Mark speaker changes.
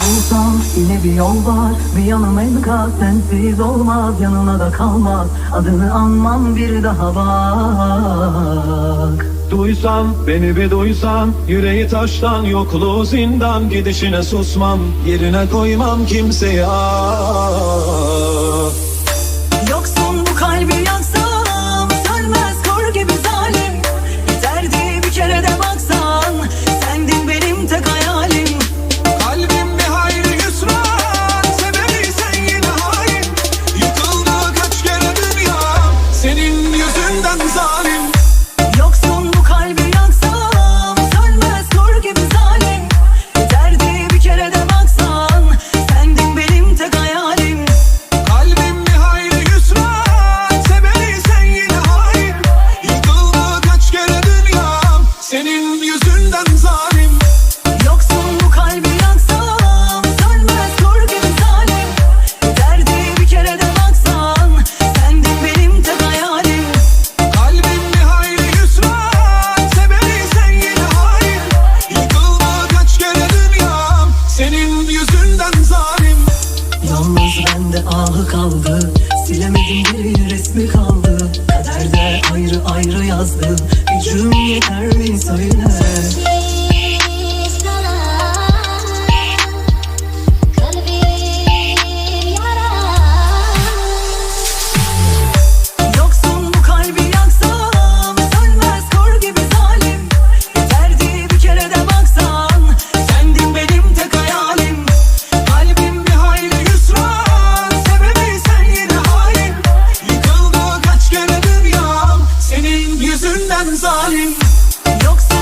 Speaker 1: Bulsam yine bir yol var. Bir yanım enkaz sensiz olmaz. Yanına da kalmaz. Adını anmam bir daha bak.
Speaker 2: Duysam beni bir duysan. Yüreği taştan yokluğu zindan. Gidişine susmam yerine koymam kimseyi. ah Yüzünden zalim yüzünden zalim.
Speaker 1: Yalnız bende ahı kaldı. Silemedim bir resmi kaldı. Kaderde ayrı ayrı yazdım Gücüm yeter mi söyle yüzünden zalim? Yoksa